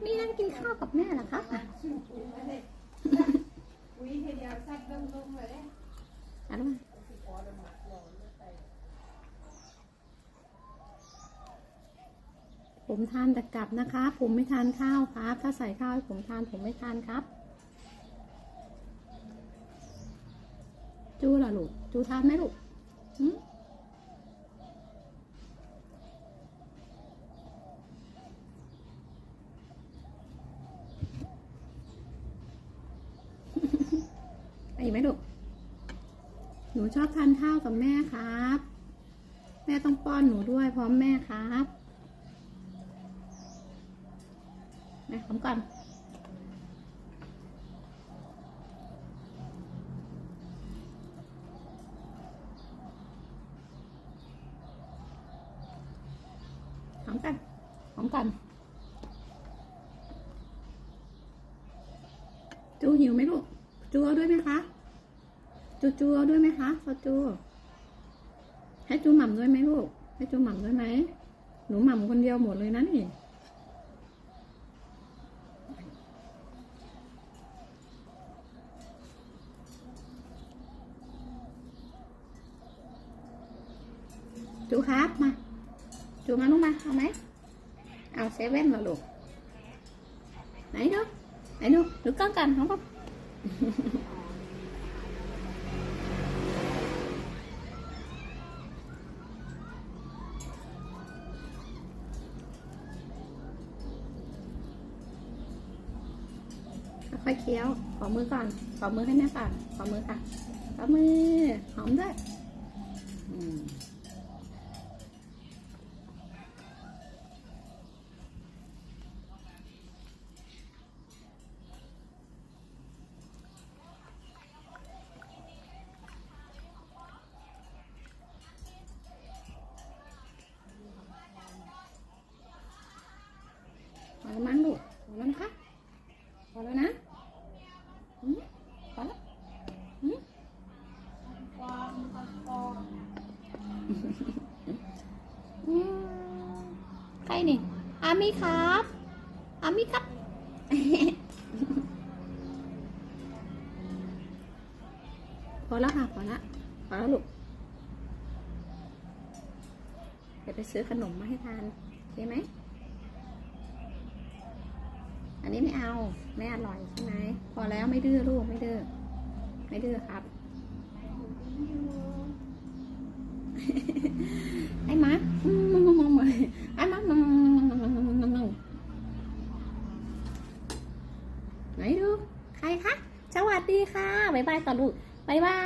ไม่นั่งกินข้าวกับแม่เหรอครับอะอะลูกผมทานแต่กลับนะคะ ผมไม่ทานข้าวครับ ถ้าใส่ข้าวให้ผมทานผมไม่ทานครับ จูเหรอลูก จูทานไหมลูกหืม ไปไหมลูก หนูชอบทานข้าวกับแม่ครับ แม่ต้องป้อนหนูด้วยพร้อมแม่ครับแม่พร้อมก่อนพร้อมกันพร้อมกันจูหิวไหมลูกจูเอาด้วยไหมคะ จูจูเอาด้วยไหมคะซอจู ให้จูหม่ำด้วยไหมลูก ให้จูหม่ำด้วยไหม หนูหม่ำคนเดียวหมดเลยนะนี่จูครับมา จูมาลูกมา เอาไหม เอาเซเว่นเหรอลูกไหนดูไหนดูดูกล้องกันเขาก็ ไปเคี้ยว ขอมือก่อน ขอมือให้แม่ก่อน ขอมือค่ะ ขอมือ หอมด้วย ใครนี่อามีครับอามีครับ พอแล้วค่ะ พอแล้วพอแล้วลูกเดี๋ยวไปซื้อขนมมาให้ทานโอเคไหม อันนี้ไม่เอา ไม่อร่อยใช่ไหม พอแล้วไม่ดื้อลูกไม่ดื้อ ไม่ดื้อครับ ไอ้หมามึงมึงมึงไอ้หมามึงมึงมึงมึงมึงมึงมึงไหนดูใครคะสวัสดีค่ะบ๊ายบายก่อนลูกบ๊ายบา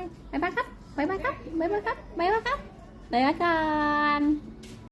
ยบ๊ายบายครับบ๊ายบายครับบ๊ายบายครับบ๊ายบายครับบ๊ายบายกัน